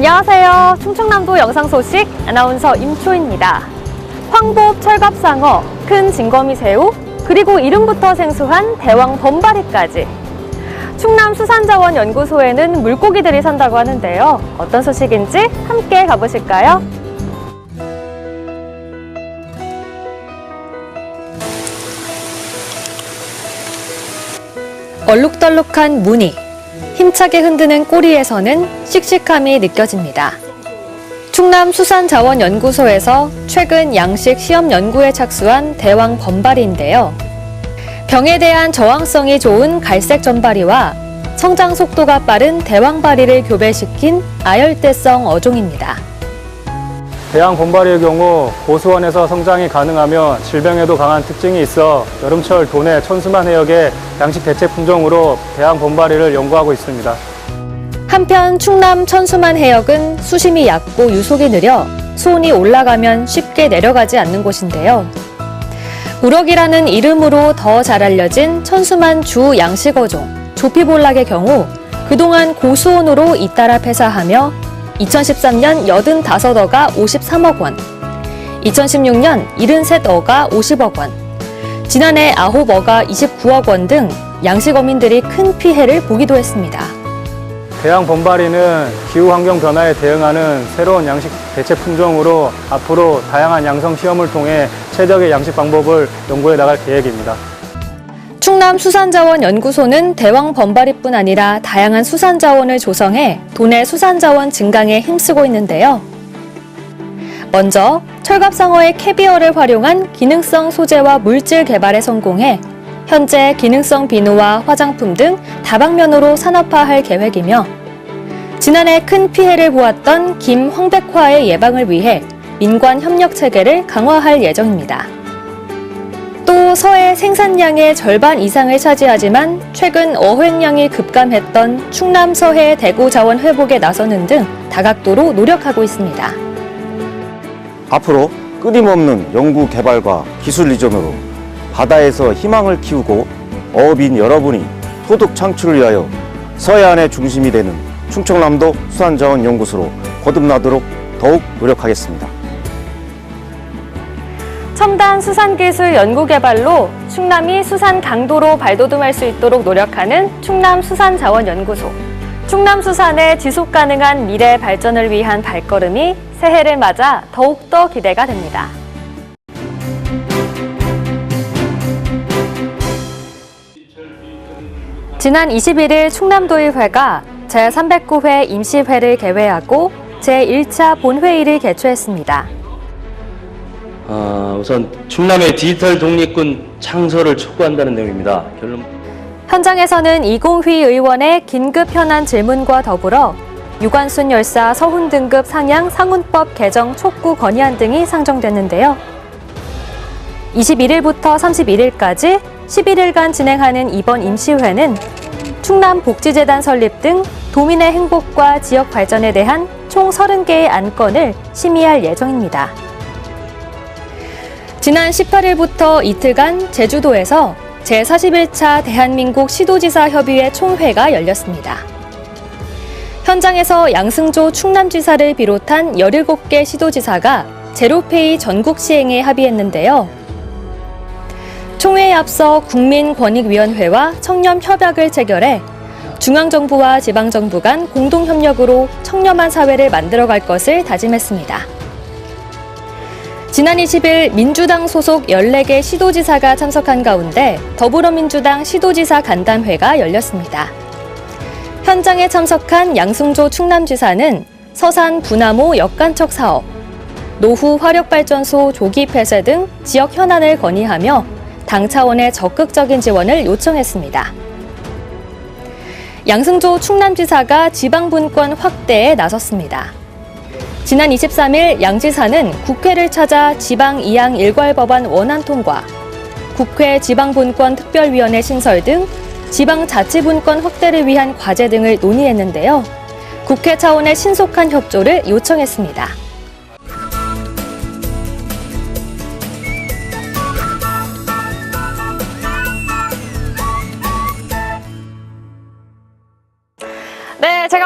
안녕하세요. 충청남도 영상 소식 아나운서 임초입니다. 황복 철갑상어, 큰 진거미 새우, 그리고 이름부터 생소한 대왕 범바리까지. 충남 수산자원연구소에는 물고기들이 산다고 하는데요. 어떤 소식인지 함께 가보실까요? 얼룩덜룩한 무늬, 힘차게 흔드는 꼬리에서는 씩씩함이 느껴집니다. 충남 수산자원연구소에서 최근 양식 시험 연구에 착수한 대왕 범바리인데요. 병에 대한 저항성이 좋은 갈색 전바리와 성장 속도가 빠른 대왕바리를 교배시킨 아열대성 어종입니다. 대왕 곰바리의 경우 고수원에서 성장이 가능하며 질병에도 강한 특징이 있어 여름철 도내 천수만 해역의 양식 대체 품종으로 대왕 곰바리를 연구하고 있습니다. 한편 충남 천수만 해역은 수심이 얕고 유속이 느려 수온이 올라가면 쉽게 내려가지 않는 곳인데요. 우럭이라는 이름으로 더 잘 알려진 천수만 주 양식어종 조피볼락의 경우 그동안 고수온으로 잇따라 폐사하며 2013년 85어가 53억 원, 2016년 73어가 50억 원, 지난해 9어가 29억 원 등 양식 어민들이 큰 피해를 보기도 했습니다. 대왕 범바리는 기후 환경 변화에 대응하는 새로운 양식 대체 품종으로 앞으로 다양한 양성 시험을 통해 최적의 양식 방법을 연구해 나갈 계획입니다. 충남 수산자원연구소는 대왕 범바리뿐 아니라 다양한 수산자원을 조성해 도내 수산자원 증강에 힘쓰고 있는데요. 먼저 철갑상어의 캐비어를 활용한 기능성 소재와 물질 개발에 성공해 현재 기능성 비누와 화장품 등 다방면으로 산업화할 계획이며 지난해 큰 피해를 보았던 김 황백화의 예방을 위해 민관 협력 체계를 강화할 예정입니다. 또 서해 생산량의 절반 이상을 차지하지만 최근 어획량이 급감했던 충남 서해 대구 자원 회복에 나서는 등 다각도로 노력하고 있습니다. 앞으로 끊임없는 연구 개발과 기술 이전으로 바다에서 희망을 키우고 어업인 여러분이 소득 창출을 위하여 서해안의 중심이 되는 충청남도 수산자원연구소로 거듭나도록 더욱 노력하겠습니다. 첨단 수산기술 연구개발로 충남이 수산 강도로 발돋움할 수 있도록 노력하는 충남수산자원연구소. 충남수산의 지속 가능한 미래 발전을 위한 발걸음이 새해를 맞아 더욱더 기대가 됩니다. 지난 21일 충남도의회가 제309회 임시회를 개회하고 제1차 본회의를 개최했습니다. 아, 우선 충남의 디지털 독립군 창설을 촉구한다는 내용입니다. 결론 현장에서는 이공휘 의원의 긴급 현안 질문과 더불어 유관순 열사 서훈 등급 상향 상훈법 개정 촉구 건의안 등이 상정됐는데요. 21일부터 31일까지 11일간 진행하는 이번 임시회는 충남 복지재단 설립 등 도민의 행복과 지역 발전에 대한 총 30개의 안건을 심의할 예정입니다. 지난 18일부터 이틀간 제주도에서 제41차 대한민국 시도지사 협의회 총회가 열렸습니다. 현장에서 양승조 충남지사를 비롯한 17개 시도지사가 제로페이 전국 시행에 합의했는데요. 총회에 앞서 국민권익위원회와 청렴협약을 체결해 중앙정부와 지방정부 간 공동협력으로 청렴한 사회를 만들어갈 것을 다짐했습니다. 지난 20일 민주당 소속 14개 시도지사가 참석한 가운데 더불어민주당 시도지사 간담회가 열렸습니다. 현장에 참석한 양승조 충남지사는 서산 분화모 역간척 사업, 노후 화력발전소 조기 폐쇄 등 지역 현안을 건의하며 당 차원의 적극적인 지원을 요청했습니다. 양승조 충남지사가 지방분권 확대에 나섰습니다. 지난 23일 양지사는 국회를 찾아 지방 이양 일괄 법안 원안 통과, 국회 지방분권 특별위원회 신설 등 지방 자치분권 확대를 위한 과제 등을 논의했는데요. 국회 차원의 신속한 협조를 요청했습니다.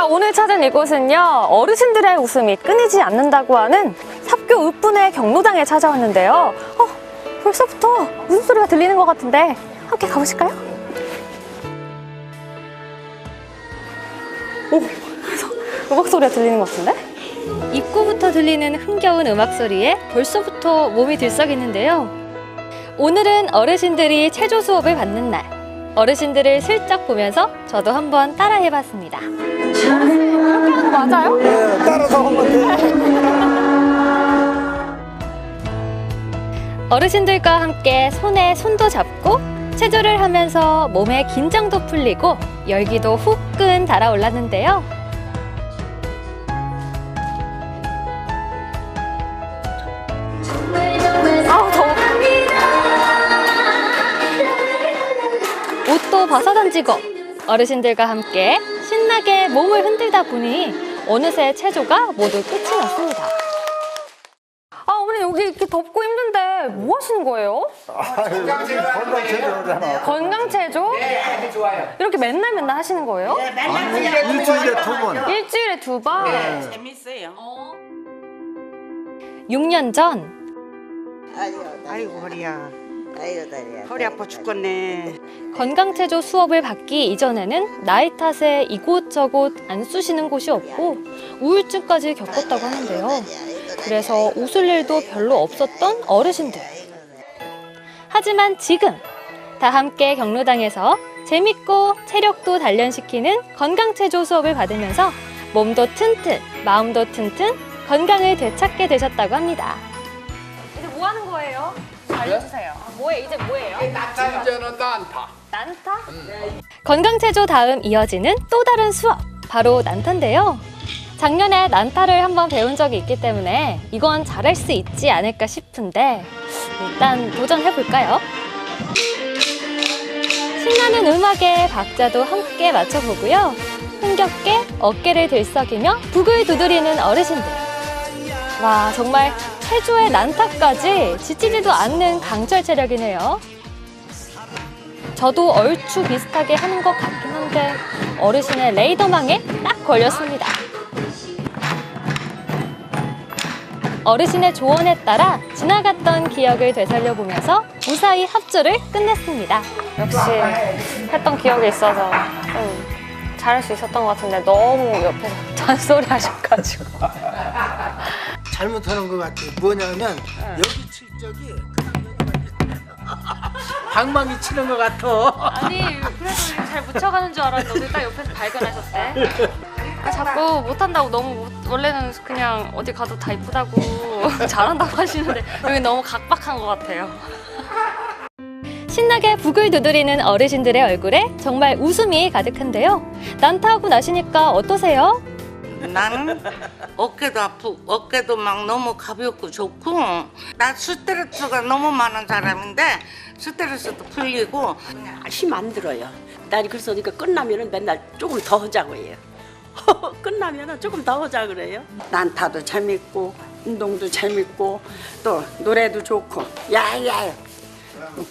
오늘 찾은 이곳은요, 어르신들의 웃음이 끊이지 않는다고 하는 삽교 읍분의 경로당에 찾아왔는데요. 어, 벌써부터 웃음소리가 들리는 것 같은데, 함께 가보실까요? 오, 음악 소리가 들리는 것 같은데? 입구부터 들리는 흥겨운 음악 소리에 벌써부터 몸이 들썩이는데요. 오늘은 어르신들이 체조 수업을 받는 날. 어르신들을 슬쩍 보면서 저도 한번 따라해봤습니다. 맞아요? 따라서 하면 돼. 어르신들과 함께 손에 손도 잡고 체조를 하면서 몸의 긴장도 풀리고 열기도 후끈 달아올랐는데요. 벗어 던지고 어르신들과 함께 신나게 몸을 흔들다 보니 어느새 체조가 모두 끝이 났습니다. 아, 어머니 여기 이렇게 덥고 힘든데 뭐 하시는 거예요? 건강 체조? 네, 좋아요. 이렇게 맨날 맨날 하시는 거예요? 일주일에 두 번. 일주일에 두 번? 재밌어요. 6년 전 아이고 허리야. 아이고 다리야. 허리 아파 죽겠네. 건강 체조 수업을 받기 이전에는 나이 탓에 이곳저곳 안 쑤시는 곳이 없고 우울증까지 겪었다고 하는데요. 그래서 웃을 일도 별로 없었던 어르신들. 하지만 지금 다 함께 경로당에서 재밌고 체력도 단련시키는 건강체조 수업을 받으면서 몸도 튼튼, 마음도 튼튼, 건강을 되찾게 되셨다고 합니다. 이제 뭐 하는 거예요? 알려주세요. 뭐해 이제 뭐예요? 이제는 난타. 난타? 건강체조 다음 이어지는 또 다른 수업, 바로 난타인데요. 작년에 난타를 한번 배운 적이 있기 때문에 이건 잘할 수 있지 않을까 싶은데 일단 도전해볼까요? 신나는 음악에 박자도 함께 맞춰보고요. 흥겹게 어깨를 들썩이며 북을 두드리는 어르신들. 와, 정말 체조의 난타까지 지치지도 않는 강철 체력이네요. 저도 얼추 비슷하게 하는 것 같긴 한데 어르신의 레이더망에 딱 걸렸습니다. 어르신의 조언에 따라 지나갔던 기억을 되살려 보면서 무사히 합주를 끝냈습니다. 역시 했던 기억이 있어서 좀 잘할 수 있었던 것 같은데 너무 옆에서 잔소리 하셔가지고 잘못하는 것 같아. 뭐냐면 여기 칠 적이 방망이 치는 것 같아. 아니 그래도 잘 묻혀가는 줄 알았는데 딱 옆에서 발견하셨대. 아, 자꾸 못한다고 너무 못- 원래는 그냥 어디 가도 다 이쁘다고 잘한다고 하시는데 여기 너무 각박한 것 같아요. 신나게 북을 두드리는 어르신들의 얼굴에 정말 웃음이 가득한데요. 난타하고 나시니까 어떠세요? 나는 어깨도 아프고 어깨도 막 너무 가볍고 좋고 나 스트레스가 너무 많은 사람인데 스트레스도 풀리고 힘 안 들어요. 날이 그래서 그러니까 끝나면은 맨날 조금 더 하자고 해요. 끝나면은 조금 더 하자 그래요. 난타도 재밌고 운동도 재밌고 또 노래도 좋고 야야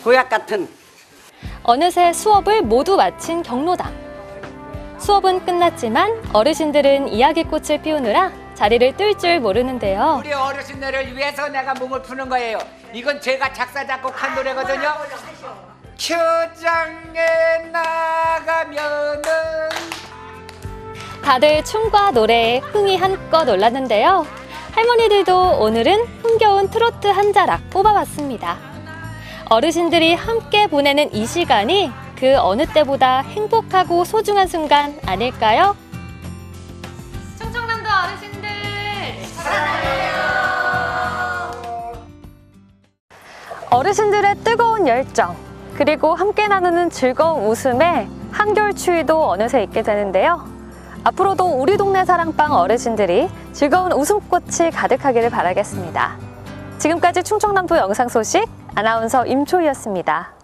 보약 같은 어느새 수업을 모두 마친 경로당. 수업은 끝났지만 어르신들은 이야기꽃을 피우느라 자리를 뜰 줄 모르는데요. 우리 어르신들을 위해서 내가 몸을 푸는 거예요. 이건 제가 작사 작곡한 노래거든요. 교장에 나가면은 다들 춤과 노래에 흥이 한껏 올랐는데요. 할머니들도 오늘은 흥겨운 트로트 한 자락 뽑아봤습니다. 어르신들이 함께 보내는 이 시간이 그 어느 때보다 행복하고 소중한 순간 아닐까요? 충청남도 어르신들 어르신들의 뜨거운 열정 그리고 함께 나누는 즐거운 웃음에 한결 추위도 어느새 있게 되는데요. 앞으로도 우리 동네 사랑방 어르신들이 즐거운 웃음꽃이 가득하기를 바라겠습니다. 지금까지 충청남도 영상 소식 아나운서 임초희였습니다.